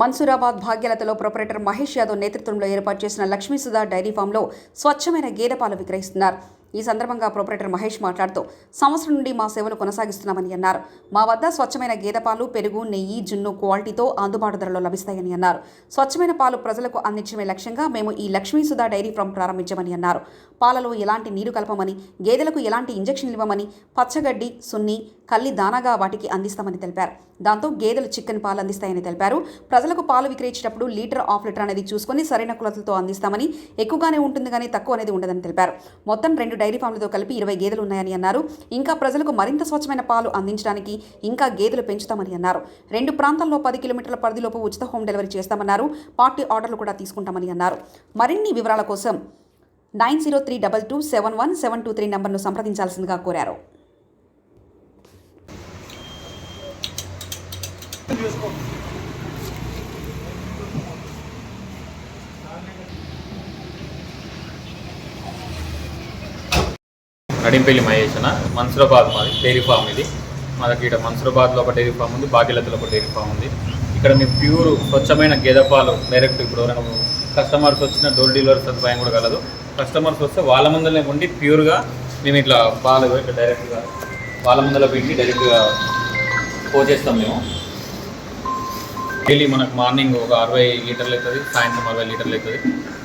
మన్సూరాబాద్ భాగ్యలతలో ప్రొపరేటర్ మహేష్ యాదవ్ నేతృత్వంలో ఏర్పాటు చేసిన లక్ష్మీ సుధా డైరీ ఫామ్లో స్వచ్ఛమైన గేదె పాలు విక్రయిస్తున్నారు. ఈ సందర్భంగా ప్రొపరేటర్ మహేష్ మాట్లాడుతూ సంవత్సరం నుండి మా సేవలు కొనసాగిస్తున్నామని అన్నారు. మా వద్ద స్వచ్ఛమైన గేదె పాలు పెరుగు నెయ్యి జున్ను క్వాలిటీతో అందుబాటు ధరలో లభిస్తాయని అన్నారు. స్వచ్ఛమైన పాలు ప్రజలకు అందించడమే లక్ష్యంగా మేము ఈ లక్ష్మీ సుధా డైరీ ఫామ్ ప్రారంభించామని అన్నారు. పాలలో ఎలాంటి నీరు కలపమని గేదెలకు ఎలాంటి ఇంజక్షన్లు ఇవ్వమని పచ్చగడ్డి సున్ని కల్లి దానాగా వాటికి అందిస్తామని తెలిపారు. దాంతో గేదెలు చికెన్ పాలు అందిస్తాయని తెలిపారు. ప్రజలకు పాలు విక్రయించేటప్పుడు లీటర్ ఆఫ్ లీటర్ అనేది చూసుకొని సరైన కొలతలతో అందిస్తామని ఎక్కువగానే ఉంటుంది కానీ తక్కువ అనేది ఉండదని తెలిపారు. మొత్తం రెండు డైరీ ఫామ్లతో కలిపి ఇరవై గేదెలు ఉన్నాయని అన్నారు. ఇంకా ప్రజలకు మరింత స్వచ్ఛమైన పాలు అందించడానికి ఇంకా గేదెలు పెంచుతామని అన్నారు. రెండు ప్రాంతాల్లో పది కిలోమీటర్ల పరిధిలోపు ఉచిత హోమ్ డెలివరీ చేస్తామన్నారు. పార్టీ ఆర్డర్లు కూడా తీసుకుంటామని అన్నారు. మరిన్ని వివరాల కోసం nine zero three double two seven one seven two three నంబర్ను సంప్రదించాల్సిందిగా కోరారు. నడింపల్లి మహేష్ మన్సురాబాద్ మన్సూరాబాద్ మాది డైరీ ఫామ్ ఇది. మా దగ్గర ఇక్కడ మన్సురాబాద్లో ఒక డైరీ ఫామ్ ఉంది బాగ్యలతలో ఒక డైరీ ఫామ్ ఉంది. ఇక్కడ మీ ప్యూర్ స్వచ్ఛమైన గేదె పాలు డైరెక్ట్ ఇప్పుడు ఎవరైనా కస్టమర్స్ వచ్చిన డోర్ డెలివరీ సదుపాయం కూడా కలదు. కస్టమర్స్ వస్తే వాళ్ళ ముందరనే ఉండి ప్యూర్గా మేము ఇట్లా పాలు ఇట్లా డైరెక్ట్గా వాళ్ళ ముందర పెట్టి డైరెక్ట్గా పోచేస్తాం మేము. డైలీ మనకు మార్నింగ్ ఒక అరవై లీటర్లు అవుతుంది సాయంత్రం అరవై లీటర్లు అవుతుంది.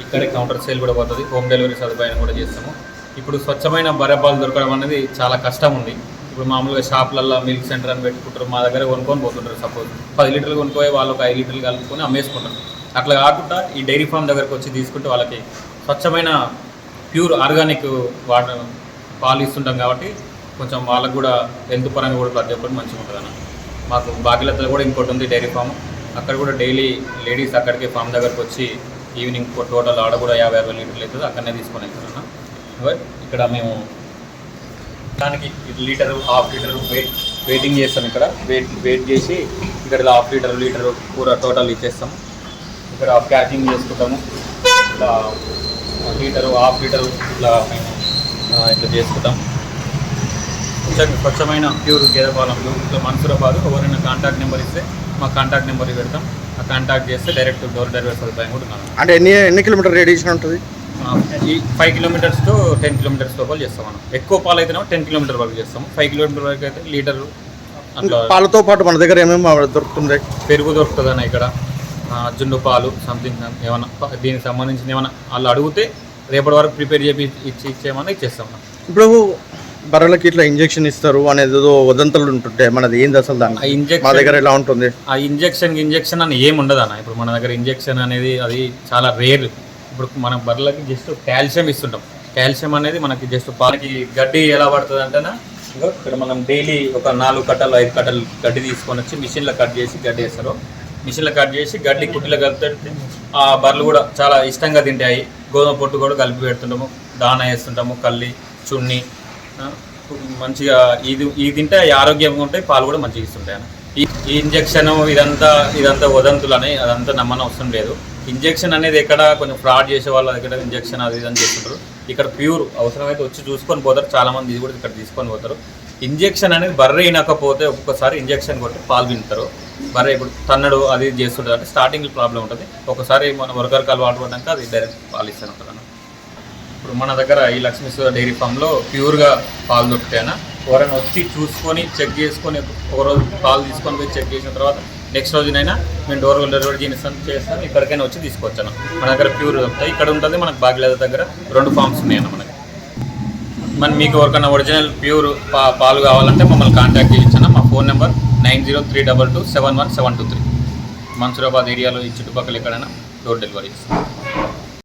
ఇక్కడే కౌంటర్ సేల్ కూడా పోతుంది హోమ్ డెలివరీ సదుపాయం కూడా చేస్తాము. ఇప్పుడు స్వచ్ఛమైన బర్రెపాలు దొరకడం అనేది చాలా కష్టం ఉంది. ఇప్పుడు మామూలుగా షాపులలో మిల్క్ సెంటర్ అని పెట్టుకుంటారు మా దగ్గర కొనుక్కొని పోతుంటారు సపోజ్. పది లీటర్లు కొనుక్కోయి వాళ్ళు ఒక ఐదు లీటర్లు కలుపుకొని అమ్మేసుకుంటారు. అట్లా కాకుండా ఈ డైరీ ఫామ్ దగ్గరకు వచ్చి తీసుకుంటే వాళ్ళకి స్వచ్ఛమైన ప్యూర్ ఆర్గానిక్ వాటర్ పాలు ఇస్తుంటాం కాబట్టి కొంచెం వాళ్ళకు కూడా హెల్త్ పరంగా కూడా ప్రతి ఒక్కటి మంచిగా ఉంటుంది అన్న మాకు బాగిలతలో కూడా ఇంకోటి ఉంది డైరీ ఫామ్. అక్కడ కూడా డైలీ లేడీస్ అక్కడికి ఫామ్ దగ్గరకు వచ్చి ఈవినింగ్ టోటల్ ఆడ కూడా యాభై అరవై లీటర్లు అవుతుంది అక్కడనే తీసుకొని వెళ్తారన్న ఇగో ఇక్కడ మేము దానికి litre half litre weight waiting చేస్తాం ఇక్కడ. వెయిట్ వెయిట్ చేసి ఇక్కడ హాఫ్ లీటర్ లీటర్ కూర టోటల్ ఇచ్చేస్తాం. ఇక్కడ ప్యాకింగ్ చేసుకుంటాము. ఇట్లా లీటరు హాఫ్ లీటర్ ఇట్లా మేము ఇట్లా చేసుకుంటాం. కొంచెం స్వచ్ఛమైన ప్యూర్ గేదె పాలంలో ఇట్లా మన్సూరాబాద్ ఎవరైనా కాంటాక్ట్ నెంబర్ ఇస్తే మా కాంటాక్ట్ నెంబర్ పెడతాం. ఆ కాంటాక్ట్ చేస్తే డైరెక్ట్ డోర్ డెలివరీ సదుపాయం కూడా ఉన్నాను అంటే ఎన్ని ఎన్ని కిలోమీటర్ రేడియేషన్ ఉంటుంది? ఈ five kilometres to ten kilometres లోపల చేస్తాం మనం. ఎక్కువ పాలు అయితేనేమో టెన్ కిలోమీటర్ వరకు చేస్తాము ఫైవ్ కిలోమీటర్ వరకు అయితే లీటర్ అట్లా పాలతో పాటు మన దగ్గర ఏమేమి దొరుకుతుంది పెరుగు దొరుకుతుంది అన్న ఇక్కడ జున్ను పాలు సంథింగ్ ఏమన్నా ప- దీనికి సంబంధించిన ఏమన్నా వాళ్ళు అడిగితే రేపటి వరకు ప్రిపేర్ చేసి ఇచ్చి ఇచ్చేయమని ఇచ్చేస్తాం. ఇప్పుడు బర్రెలకి ఇట్లా ఇంజెక్షన్ ఇస్తారు అనేది ఏదో వదంతలు ఉంటుంటే మనది ఏంది అసలు ఆ దాన్ని మా ఇంజెక్షన్ దగ్గర ఎలా ఉంటుంది? ఆ ఇంజెక్షన్ ఇంజెక్షన్ అని ఏమి ఉండదు అన్న ఇప్పుడు మన దగ్గర ఇంజెక్షన్ అనేది అది చాలా రేర్ ఇప్పుడు మన బర్రెలకి జస్ట్ కాల్షియం ఇస్తుంటాం. కాల్షియం అనేది మనకి జస్ట్ పాలకి గడ్డి ఎలా పడుతుంది అంటేనా ఇగో ఇక్కడ మనం డైలీ ఒక నాలుగు కట్టలు ఐదు కట్టలు గడ్డి తీసుకొని వచ్చి మిషన్లో కట్ చేసి గడ్డి వేస్తారు. మిషన్లో కట్ చేసి గడ్డి కుట్టిలో కలిపితే ఆ బర్రెలు కూడా చాలా ఇష్టంగా తింటాయి. గోధుమ పొట్టు కూడా కలిపి పెడుతుంటాము. దానా వేస్తుంటాము కల్లి చున్ని మంచిగా ఇది ఇది తింటే ఆరోగ్యంగా ఉంటాయి పాలు కూడా మంచిగా ఇస్తుంటాయి అన్న. ఈ ఈ ఇదంతా ఇదంతా వదంతులని అదంతా నమ్మని అవసరం లేదు. ఇంజక్షన్ అనేది ఎక్కడ కొంచెం ఫ్రాడ్ చేసే వాళ్ళ దగ్గర ఇంజక్షన్ అది ఇది అని చేస్తుంటారు. ఇక్కడ ప్యూర్ అవసరమైతే వచ్చి చూసుకొని పోతారు. చాలామంది ఇది కూడా ఇక్కడ తీసుకొని పోతారు. ఇంజెక్షన్ అనేది బర్రె అయినకపోతే ఒక్కొక్కసారి ఇంజక్షన్ కొట్టి పాలు వింటారు బర్రె ఇప్పుడు తన్నడు అది చేస్తుంటారు అంటే స్టార్టింగ్ ప్రాబ్లం ఉంటుంది. ఒకసారి మన వర్కర్ అలవాటు వాటర్ పడ్డాక అది డైరెక్ట్ పాలు ఇస్తాను ఉంటుంది ఇప్పుడు మన దగ్గర ఈ లక్ష్మీశ్వర డైరీ ఫామ్లో ప్యూర్గా పాలు దొరుకుతాయన ఎవరైనా వచ్చి చూసుకొని చెక్ చేసుకొని ఒక రోజు పాలు తీసుకొని పోయి చెక్ చేసిన తర్వాత నెక్స్ట్ రోజునైనా మేము డోర్ డెలివరీ చేస్తాం చేస్తాం ఇక్కడికైనా వచ్చి తీసుకొచ్చాను మన దగ్గర ప్యూర్ దొరుకుతాయి. ఇక్కడ ఉంటుంది మనకు బాగ్లేద దగ్గర రెండు ఫామ్స్ ఉన్నాయన్న మనకి. మన మీకు ఎవరికైనా ఒరిజినల్ ప్యూర్ పా పాలు కావాలంటే మమ్మల్ని కాంటాక్ట్ చేయించాను మా phone number nine zero three double two seven one seven two three. Mansoorabad ఏరియాలో ఈ చుట్టుపక్కల ఎక్కడైనా డోర్ డెలివరీ ఇస్తాం